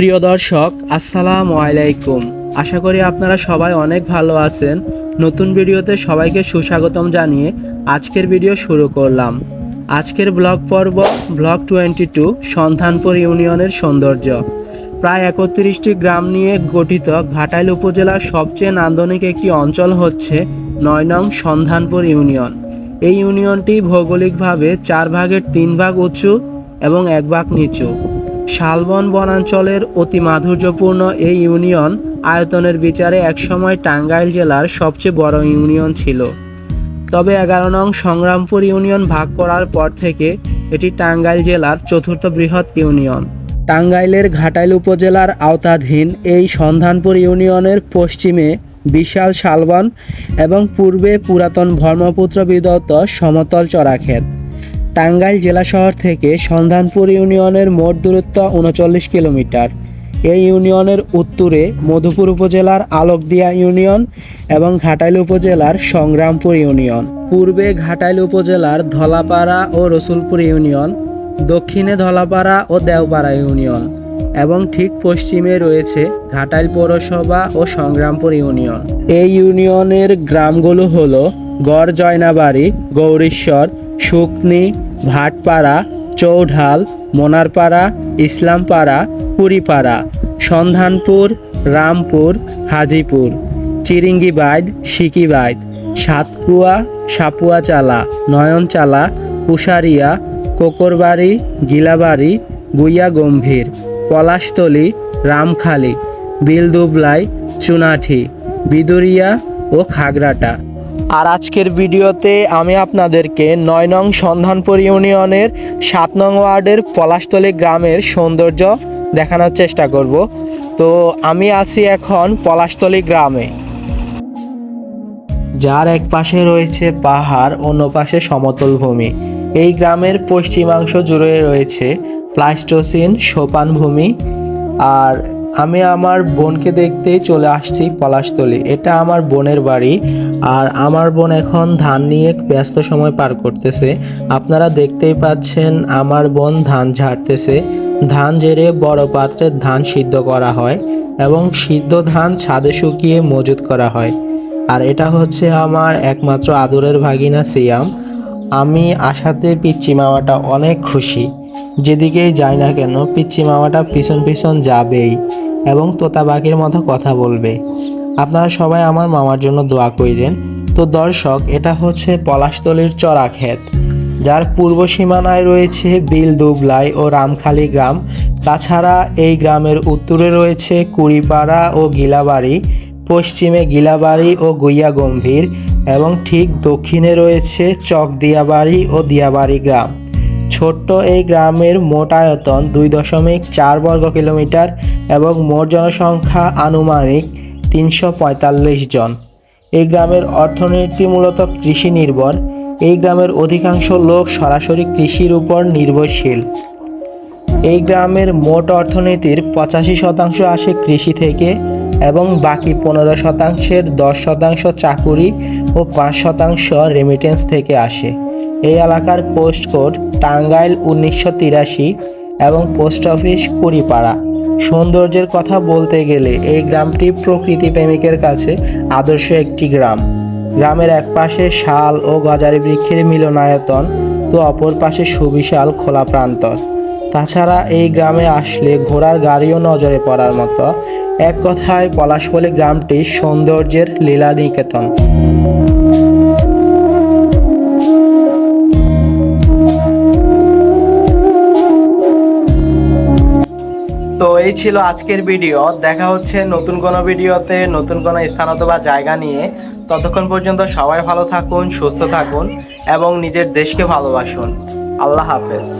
প্রিয় দর্শক, আসসালামু আলাইকুম। আশা করি আপনারা সবাই অনেক ভালো আছেন। নতুন ভিডিওতে সবাইকে সুস্বাগতম জানিয়ে আজকের ভিডিও শুরু করলাম। আজকের ব্লগ পর্ব, ব্লগ টোয়েন্টি টু, সন্ধানপুর ইউনিয়নের সৌন্দর্য। প্রায় একত্রিশটি গ্রাম নিয়ে গঠিত ঘাটাইল উপজেলার সবচেয়ে নান্দনিক একটি অঞ্চল হচ্ছে নয় নং সন্ধানপুর ইউনিয়ন। এই ইউনিয়নটি ভৌগোলিকভাবে চার ভাগের তিন ভাগ উঁচু এবং এক ভাগ নিচু। শালবন বনাঞ্চলের অতি মাধুর্যপূর্ণ এই ইউনিয়ন আয়তনের বিচারে একসময় টাঙ্গাইল জেলার সবচেয়ে বড় ইউনিয়ন ছিল। তবে এগারো নং সংগ্রামপুর ইউনিয়ন ভাগ করার পর থেকে এটি টাঙ্গাইল জেলার চতুর্থ বৃহৎ ইউনিয়ন। টাঙ্গাইলের ঘাটাইল উপজেলার আওতাধীন এই সন্ধানপুর ইউনিয়নের পশ্চিমে বিশাল শালবন এবং পূর্বে পুরাতন ব্রহ্মপুত্র বিদত্ত সমতল চড়াক্ষেত টাঙ্গাইল জেলা শহর থেকে সন্ধানপুর ইউনিয়নের মোট দূরত্ব উনচল্লিশ কিলোমিটার। এই ইউনিয়নের উত্তরে মধুপুর উপজেলার আলোকদিয়া ইউনিয়ন এবং ঘাটাইল উপজেলার সংগ্রামপুর ইউনিয়ন। পূর্বে ঘাটাইল উপজেলার ধলাপাড়া ও রসুলপুর ইউনিয়ন, দক্ষিণে ধলাপাড়া ও দেওপাড়া ইউনিয়ন এবং ঠিক পশ্চিমে রয়েছে ঘাটাইল পৌরসভা ও সংগ্রামপুর ইউনিয়ন। এই ইউনিয়নের গ্রামগুলো হলো গড় জয়নাবাড়ি, গৌরীশ্বর, শুকনি ভাটপাড়া, চৌঢাল, মোনারপাড়া, ইসলামপাড়া, কুড়িপাড়া, সন্ধানপুর, রামপুর, হাজিপুর, চিরিঙ্গিবাইদ সিকিবাইদ সাতকুয়া, সাপুয়াচালা, নয়নচালা, কুশারিয়া, কোকরবাড়ি, গিলাবাড়ি গুইয়া গম্ভীর পলাশতলি, রামখালি, বিলদুবলাই, চুনাঠি, বিদুরিয়া ও খাগড়াটা। আর আজকের ভিডিওতে আমি আপনাদেরকে নয় নং সন্ধানপুর ইউনিয়নের সাত নং ওয়ার্ডের পলাশতলী গ্রামের সৌন্দর্য দেখানোর চেষ্টা করব। তো আমি আছি এখন পলাশতলী গ্রামে। যার এক পাশে রয়েছে পাহাড়, অন্য পাশে সমতল ভূমি। এই গ্রামের পশ্চিমাংশ জুড়ে রয়েছে প্লাস্টোসিন সোপান ভূমি আর আমি আমার বোনকে দেখতেই চলে আসছি পলাশতলী। এটা আমার বোনের বাড়ি আর আমার বোন এখন ধান নিয়ে ব্যস্ত সময় পার করতেছে। আপনারা দেখতেই পাচ্ছেন আমার বোন ধান ঝাড়তেছে। ধান জেরে বড় পাত্রে ধান সিদ্ধ করা হয় এবং সিদ্ধ ধান ছাদে শুকিয়ে মজুত করা হয়। আর এটা হচ্ছে আমার একমাত্র আদরের ভাগিনা সিয়াম। আমি আশাতে পিচ্চি মামাটা অনেক খুশি। যেদিকেই যাই না কেন পিচ্ছি মামাটা পিছন পিছন যাবেই এবং তোতা বাকির মতো কথা বলবে। আপনারা সবাই আমার মামার জন্য দোয়া কইরেন। তো দর্শক, এটা হচ্ছে পলাশতলির চড়া ক্ষেত যার পূর্ব সীমানায় রয়েছে বিল দুবলাই ও রামখালি গ্রাম। তাছাড়া এই গ্রামের উত্তরে রয়েছে কুড়িপাড়া ও গিলাবাড়ি, পশ্চিমে গিলাবাড়ি ও গুইয়া গম্ভীর এবং ঠিক দক্ষিণে রয়েছে চকদিয়াবাড়ি ও দিয়াবাড়ি গ্রাম। ছোট্ট এই গ্রামের মোট আয়তন দুই দশমিক চার বর্গ কিলোমিটার এবং মোট জনসংখ্যা আনুমানিক তিনশো পঁয়তাল্লিশ জন। এই গ্রামের অর্থনীতি মূলত কৃষি নির্ভর। এই গ্রামের অধিকাংশ লোক সরাসরি কৃষির উপর নির্ভরশীল। এই গ্রামের মোট অর্থনীতির পঁচাশি শতাংশ আসে কৃষি থেকে। এবং বাকি পনেরো শতাংশের দশ শতাংশ চাকুরি ও পাঁচ শতাংশ রেমিটেন্স থেকে আসে। এই এলাকার পোস্ট কোড টাঙ্গাইল উনিশশো তিরাশি এবং পোস্ট অফিস কুড়িপাড়া। সৌন্দর্যের কথা বলতে গেলে এই গ্রামটি প্রকৃতি প্রেমিকের কাছে আদর্শ একটি গ্রাম। গ্রামের এক পাশে শাল ও গজারি বৃক্ষের মিলনায়তন, তো অপর পাশে সুবিশাল খোলা প্রান্তর। তাছাড়া এই গ্রামে আসলে ঘোড়ার গাড়িও নজরে পড়ার মতো। এক কথায় পলাশপল্লী গ্রামটি সৌন্দর্যের লীলা নিকেতন তো এই ছিল আজকের ভিডিও। দেখা হচ্ছে নতুন কোনো ভিডিওতে, নতুন কোনো স্থান অথবা জায়গা নিয়ে। ততক্ষণ পর্যন্ত সবাই ভালো থাকুন, সুস্থ থাকুন এবং নিজের দেশকে ভালোবাসুন। আল্লাহ হাফেজ।